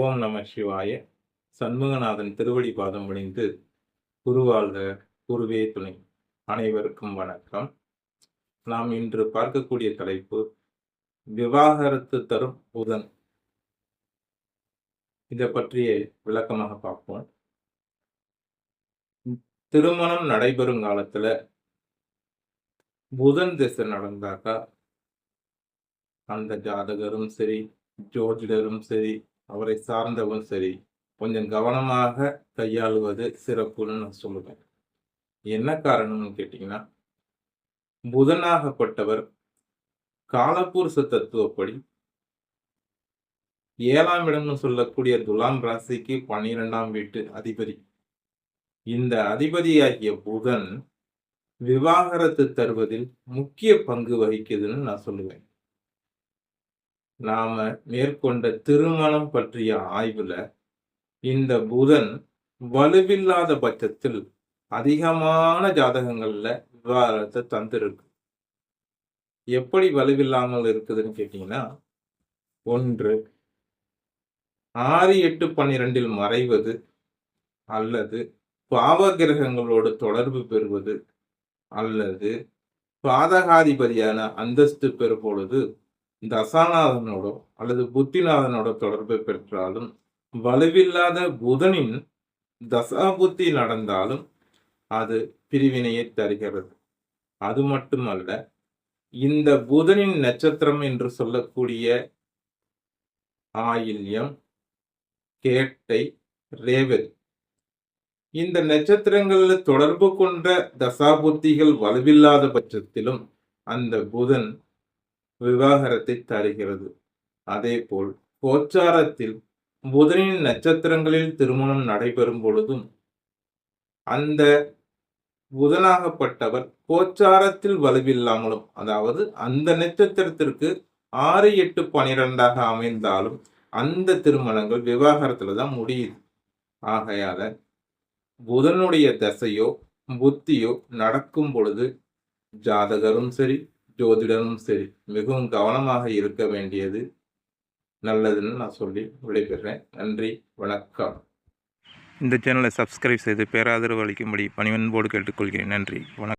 ஓம் நம சிவாய. சண்முகநாதன் திருவடி பாதம் பணிந்து குருவாழ்க குருவே துணை. அனைவருக்கும் வணக்கம். நாம் இன்று பார்க்கக்கூடிய தலைப்பு விவாகரத்து தரும் புதன். இதை பற்றிய விளக்கமாக பார்ப்போம். திருமணம் நடைபெறும் காலத்துல புதன் திசை நடந்தாக்கா அந்த ஜாதகரும் சரி ஜோதிடரும் சரி அவரை சார்ந்தவரும் சரி. கொஞ்சம் கவனமாக கையாளுவது சிறப்புன்னு நான் சொல்லுவேன். என்ன காரணம்னு கேட்டிங்கன்னா புதனாகப்பட்டவர் காலபுருஷ தத்துவப்படி ஏழாம் இடம்னு சொல்லக்கூடிய துலாம் ராசிக்கு பன்னிரெண்டாம் வீட்டு அதிபதி. இந்த அதிபதியாகிய புதன் விவாகரத்து தருவதில் முக்கிய பங்கு வகிக்குதுன்னு நான் சொல்லுவேன். நாம மேற்கொண்ட திருமணம் பற்றிய ஆய்வுல இந்த புதன் வலுவில்லாத பட்சத்தில் அதிகமான ஜாதகங்கள்ல விவாதத்தை தந்திருக்கு. எப்படி வலுவில்லாமல் இருக்குதுன்னு கேட்டீங்கன்னா ஒன்று ஆறு எட்டு பன்னிரெண்டில் மறைவது அல்லது பாவகிரகங்களோடு தொடர்பு பெறுவது அல்லது பாதகாதிபதியான அந்தஸ்து பெறும் பொழுது தசாநாதனோடோ அல்லது புத்திநாதனோட தொடர்பு பெற்றாலும் வலுவில்லாத புதனின் தசாபுத்தி நடந்தாலும் அது பிரிவினையை தருகிறது. அது மட்டுமல்ல இந்த புதனின் நட்சத்திரம் என்று சொல்லக்கூடிய ஆயில்யம் கேட்டை ரேவதி. இந்த நட்சத்திரங்களில் தொடர்பு கொண்ட தசாபுத்திகள் வலுவில்லாத பட்சத்திலும் அந்த புதன் விவாகரத்தை தருகிறது. அதேபோல் கோச்சாரத்தில் புதனின் நட்சத்திரங்களில் திருமணம் நடைபெறும் பொழுதும் அந்த புதனாகப்பட்டவர் கோச்சாரத்தில் வலுவில்லாமலும் அதாவது அந்த நட்சத்திரத்திற்கு ஆறு எட்டு பனிரெண்டாக அமைந்தாலும் அந்த திருமணங்கள் விவாகரத்துல தான் முடியுது. ஆகையால புதனுடைய தசையோ புத்தியோ நடக்கும் பொழுது ஜாதகரும் சரி ஜோதிடரும் சரி மிகவும் கவனமாக இருக்க வேண்டியது நல்லதுன்னு நான் சொல்லி விடைபெறேன். நன்றி வணக்கம். இந்த சேனலை சப்ஸ்கிரைப் செய்து பேராதரவு அளிக்கும்படி பணிவன்போடு கேட்டுக்கொள்கிறேன். நன்றி வணக்கம்.